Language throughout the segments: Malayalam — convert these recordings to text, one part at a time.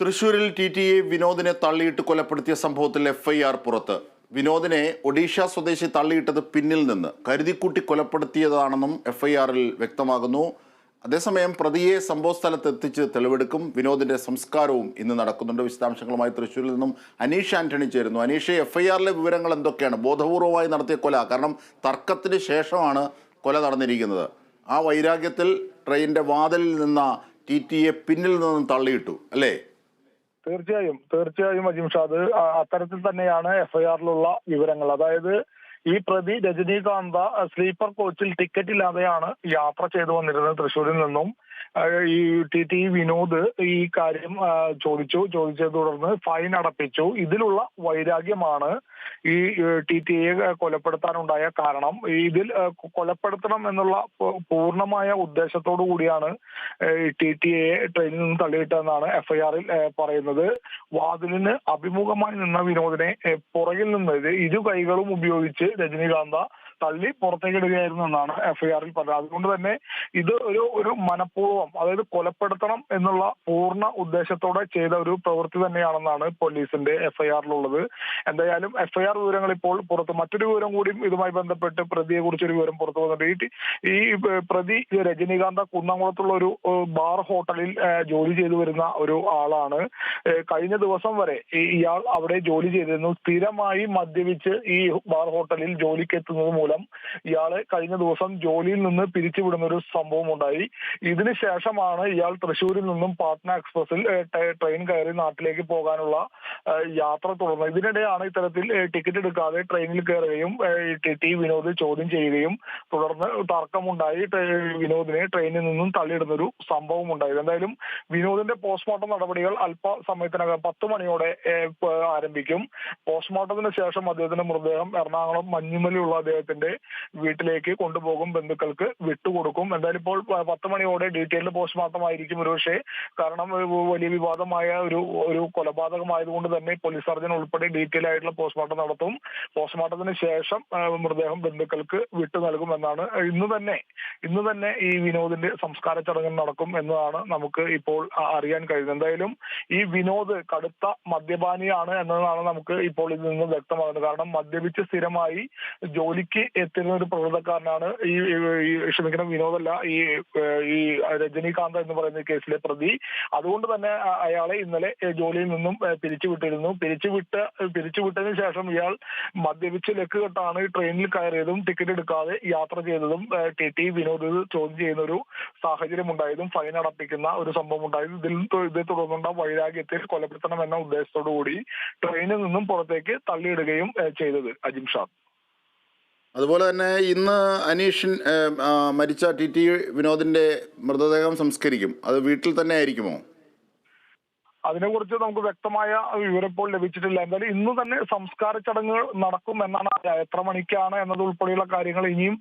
തൃശൂരിൽ ടി ടി എ വിനോദിനെ തള്ളിയിട്ട് കൊലപ്പെടുത്തിയ സംഭവത്തിൽ എഫ്ഐആർ പുറത്ത്. വിനോദിനെ ഒഡീഷ സ്വദേശി തള്ളിയിട്ടത് പിന്നിൽ നിന്ന്. കരുതിക്കൂട്ടി കൊലപ്പെടുത്തിയതാണെന്നും എഫ്ഐആറിൽ വ്യക്തമാകുന്നു. അതേസമയം പ്രതിയെ സംഭവ സ്ഥലത്ത് എത്തിച്ച് തെളിവെടുക്കും. വിനോദിന്റെ സംസ്കാരവും ഇന്ന് നടക്കുന്നുണ്ട്. വിശദാംശങ്ങളുമായി തൃശ്ശൂരിൽ നിന്നും അനീഷ് ആന്റണി ചേരുന്നു. അനീഷ് എഫ്ഐആറിലെ വിവരങ്ങൾ എന്തൊക്കെയാണ്? ബോധപൂർവമായി നടത്തിയ കൊല. കാരണം തർക്കത്തിന് ശേഷമാണ് കൊല നടന്നിരിക്കുന്നത്. ആ വൈരാഗ്യത്തിൽ ട്രെയിനിന്റെ വാതിലിൽ നിന്ന ടി ടി പിന്നിൽ നിന്നും തള്ളിയിട്ടു. അല്ലേ? തീർച്ചയായും തീർച്ചയായും അജിംഷാദ് അത്തരത്തിൽ തന്നെയാണ് എഫ്ഐആറിലുള്ള വിവരങ്ങൾ. അതായത് ഈ പ്രതി രജനീകാന്ത സ്ലീപ്പർ കോച്ചിൽ ടിക്കറ്റ് ഇല്ലാതെയാണ് യാത്ര ചെയ്തു വന്നിരുന്നത് തൃശ്ശൂരിൽ നിന്നും. ഈ ടി ടി വിനോദ് ഈ കാര്യം ചോദിച്ചു. ചോദിച്ചതിനെ തുടർന്ന് ഫൈൻ അടപ്പിച്ചു. ഇതിലുള്ള വൈരാഗ്യമാണ് ഈ ടി ടി എ കൊലപ്പെടുത്താനുണ്ടായ കാരണം. ഇതിൽ കൊലപ്പെടുത്തണം എന്നുള്ള പൂർണമായ ഉദ്ദേശത്തോടു കൂടിയാണ് ടി ടി എ ട്രെയിനിൽ നിന്ന് തള്ളിയിട്ടെന്നാണ് എഫ്ഐആറിൽ പറയുന്നത്. വാതിലിന് അഭിമുഖമായി നിന്ന വിനോദിനെ പുറകിൽ നിന്ന് ഇരു കൈകളും ഉപയോഗിച്ച് രജനീകാന്ത തള്ളി പുറത്തേക്ക് ഇടുകയായിരുന്നു എന്നാണ് എഫ്ഐആറിൽ പറഞ്ഞത്. അതുകൊണ്ട് തന്നെ ഇത് ഒരു ഒരു മനഃപൂർവം അതായത് കൊലപ്പെടുത്തണം എന്നുള്ള പൂർണ ഉദ്ദേശത്തോടെ ചെയ്ത ഒരു പ്രവൃത്തി തന്നെയാണെന്നാണ് പോലീസിന്റെ എഫ്ഐആറിലുള്ളത് എന്തായാലും എഫ്ഐആർ വിവരങ്ങൾ ഇപ്പോൾ പുറത്ത് മറ്റൊരു വിവരം കൂടിയും ഇതുമായി ബന്ധപ്പെട്ട് പ്രതിയെ കുറിച്ചൊരു വിവരം പുറത്തു വന്നിട്ടുണ്ട്. ഈ പ്രതി രജനീകാന്ത കുന്നംകുളത്തുള്ള ഒരു ബാർ ഹോട്ടലിൽ ജോലി ചെയ്തു വരുന്ന ഒരു ആളാണ്. കഴിഞ്ഞ ദിവസം വരെ ഇയാൾ അവിടെ ജോലി ചെയ്തിരുന്നു. സ്ഥിരമായി മദ്യപിച്ച് ഈ ബാർ ഹോട്ടലിൽ ജോലിക്ക് എത്തുന്നത് മൂലം ഇയാളെ കഴിഞ്ഞ ദിവസം ജോലിയിൽ നിന്ന് പിരിച്ചുവിടുന്ന ഒരു സംഭവം ഉണ്ടായി. ഇതിന് ശേഷമാണ് ഇയാൾ തൃശ്ശൂരിൽ നിന്നും പാട്ന എക്സ്പ്രസിൽ ട്രെയിൻ കയറി നാട്ടിലേക്ക് പോകാനുള്ള യാത്ര തുടർന്നത്. ഇതിനിടെയാണ് ഇത്തരത്തിൽ ടിക്കറ്റ് എടുക്കാതെ ട്രെയിനിൽ കയറുകയും ടി വിനോദ് ചോദ്യം ചെയ്യുകയും തുടർന്ന് തർക്കമുണ്ടായി. വിനോദിനെ ട്രെയിനിൽ നിന്നും തള്ളിയിടുന്ന ഒരു സംഭവം ഉണ്ടായത് എന്തായാലും വിനോദിന്റെ പോസ്റ്റ്മോർട്ടം നടപടികൾ അല്പ സമയത്തിനകം പത്ത് മണിയോടെ ആരംഭിക്കും. പോസ്റ്റ്മോർട്ടത്തിന് ശേഷം അദ്ദേഹത്തിന്റെ മൃതദേഹം എറണാകുളം മഞ്ഞുമലയുള്ള അദ്ദേഹത്തിന്റെ വീട്ടിലേക്ക് കൊണ്ടുപോകും ബന്ധുക്കൾക്ക് വിട്ടുകൊടുക്കും. എന്തായാലും ഇപ്പോൾ പത്ത് മണിയോടെ ഡീറ്റെയിൽഡ് പോസ്റ്റ്മോർട്ടം ആയിരിക്കും ഒരുപക്ഷെ. കാരണം വലിയ വിവാദമായ ഒരു ഒരു കൊലപാതകമായതുകൊണ്ട് തന്നെ പോലീസ് സർജൻ ഉൾപ്പെടെ ഡീറ്റെയിൽ ആയിട്ടുള്ള പോസ്റ്റ്മോർട്ടം നടത്തും. പോസ്റ്റ്മോർട്ടത്തിന് ശേഷം മൃതദേഹം ബന്ധുക്കൾക്ക് വിട്ടു നൽകും എന്നാണ്. ഇന്ന് തന്നെ ഇന്ന് തന്നെ ഈ വിനോദിന്റെ സംസ്കാര ചടങ്ങ് നടക്കും എന്നതാണ് നമുക്ക് ഇപ്പോൾ അറിയാൻ കഴിയുന്നത്. എന്തായാലും ഈ വിനോദ് കടുത്ത മദ്യപാനിയാണ് എന്നതാണ് നമുക്ക് ഇപ്പോൾ ഇതിൽ നിന്ന് വ്യക്തമാകുന്നത്. കാരണം മദ്യപിച്ച് സ്ഥിരമായി ജോലിക്ക് എത്തുന്ന ഒരു പ്രകൃതക്കാരനാണ് ഈ ക്ഷമിക്കണം വിനോദല്ല ഈ ഈ രജനീകാന്ത് എന്ന് പറയുന്ന കേസിലെ പ്രതി. അതുകൊണ്ട് തന്നെ അയാളെ ഇന്നലെ ജോലിയിൽ നിന്നും പിരിച്ചുവിട്ടിരുന്നു. പിരിച്ചുവിട്ട് പിരിച്ചുവിട്ടതിന് ശേഷം ഇയാൾ മദ്യപിച്ച് ലക്ക് കെട്ടാണ് ട്രെയിനിൽ കയറിയതും ടിക്കറ്റ് എടുക്കാതെ യാത്ര ചെയ്തതും ടി ടി വിനോദ് ചോദ്യം ചെയ്യുന്ന ഒരു സാഹചര്യം ഉണ്ടായതും ഫൈൻ അടപ്പിക്കുന്ന ഒരു സംഭവം ഉണ്ടായതും ഇതിൽ ഇതേ തുടർന്നുണ്ട. വൈരാഗ്യത്തിൽ കൊലപ്പെടുത്തണം എന്ന ഉദ്ദേശത്തോടു കൂടി ട്രെയിനിൽ നിന്നും പുറത്തേക്ക് തള്ളിയിടുകയും ചെയ്തത് അജിം ഷാ. അതുപോലെ തന്നെ ഇന്ന് അനീഷിൻ മരിച്ച ടി ടി വിനോദിന്റെ മൃതദേഹം സംസ്കരിക്കും. അത് വീട്ടിൽ തന്നെ ആയിരിക്കുമോ? അതിനെക്കുറിച്ച് നമുക്ക് വ്യക്തമായ വിവരം ഇപ്പോൾ ലഭിച്ചിട്ടില്ല. എന്തായാലും ഇന്ന് തന്നെ സംസ്കാര ചടങ്ങുകൾ നടക്കും എന്നാണ് എത്ര മണിക്കാണ് എന്നത് ഉൾപ്പെടെയുള്ള കാര്യങ്ങൾ ഇനിയും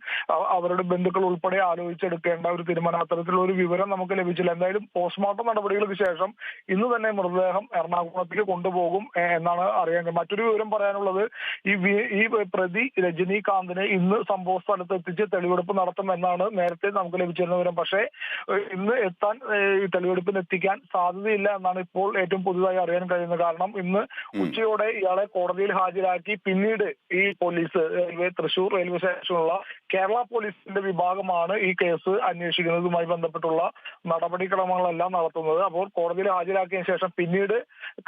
അവരുടെ ബന്ധുക്കൾ ഉൾപ്പെടെ ആലോചിച്ചെടുക്കേണ്ട ഒരു തീരുമാനം അത്തരത്തിലുള്ള ഒരു വിവരം നമുക്ക് ലഭിച്ചില്ല. എന്തായാലും പോസ്റ്റ്മോർട്ടം നടപടികൾക്ക് ശേഷം ഇന്ന് തന്നെ മൃതദേഹം എറണാകുളത്തേക്ക് കൊണ്ടുപോകും എന്നാണ് അറിയാൻ. മറ്റൊരു വിവരം പറയാനുള്ളത് ഈ ഈ പ്രതി രജനീകാന്തിനെ ഇന്ന് സംഭവ സ്ഥലത്ത് എത്തിച്ച് തെളിവെടുപ്പ് നടത്തും എന്നാണ് നേരത്തെ നമുക്ക് ലഭിച്ചിരുന്ന വിവരം. പക്ഷേ ഇന്ന് എത്താൻ തെളിവെടുപ്പിന് എത്തിക്കാൻ സാധ്യതയില്ല എന്നാണ് ഇപ്പോൾ ഏറ്റവും പുതുതായി അറിയാൻ കഴിയുന്നത് കാരണം ഇന്ന് ഉച്ചയോടെ ഇയാളെ കോടതിയിൽ ഹാജരാക്കി പിന്നീട് ഈ പോലീസ് റെയിൽവേ തൃശൂർ റെയിൽവേ സ്റ്റേഷനിലുള്ള കേരള പോലീസിന്റെ വിഭാഗമാണ് ഈ കേസ് അന്വേഷിക്കുന്നതുമായി ബന്ധപ്പെട്ടുള്ള നടപടിക്രമങ്ങളെല്ലാം നടത്തുന്നത്. അപ്പോൾ കോടതിയിൽ ഹാജരാക്കിയ ശേഷം പിന്നീട്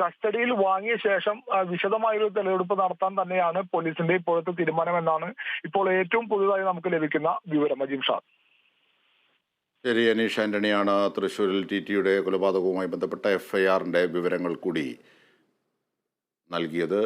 കസ്റ്റഡിയിൽ വാങ്ങിയ ശേഷം വിശദമായൊരു തെളിവെടുപ്പ് നടത്താൻ തന്നെയാണ് പോലീസിന്റെ ഇപ്പോഴത്തെ തീരുമാനം എന്നാണ് ഇപ്പോൾ ഏറ്റവും പുതുതായി നമുക്ക് ലഭിക്കുന്ന വിവരം. അജീം ഷാ. ശരി അനീഷ് ആന്റണിയാണ് തൃശ്ശൂരിൽ ടി ടിയുടെ കൊലപാതകവുമായി ബന്ധപ്പെട്ട എഫ് ഐ ആറിന്റെ വിവരങ്ങൾ കൂടി നൽകിയത്.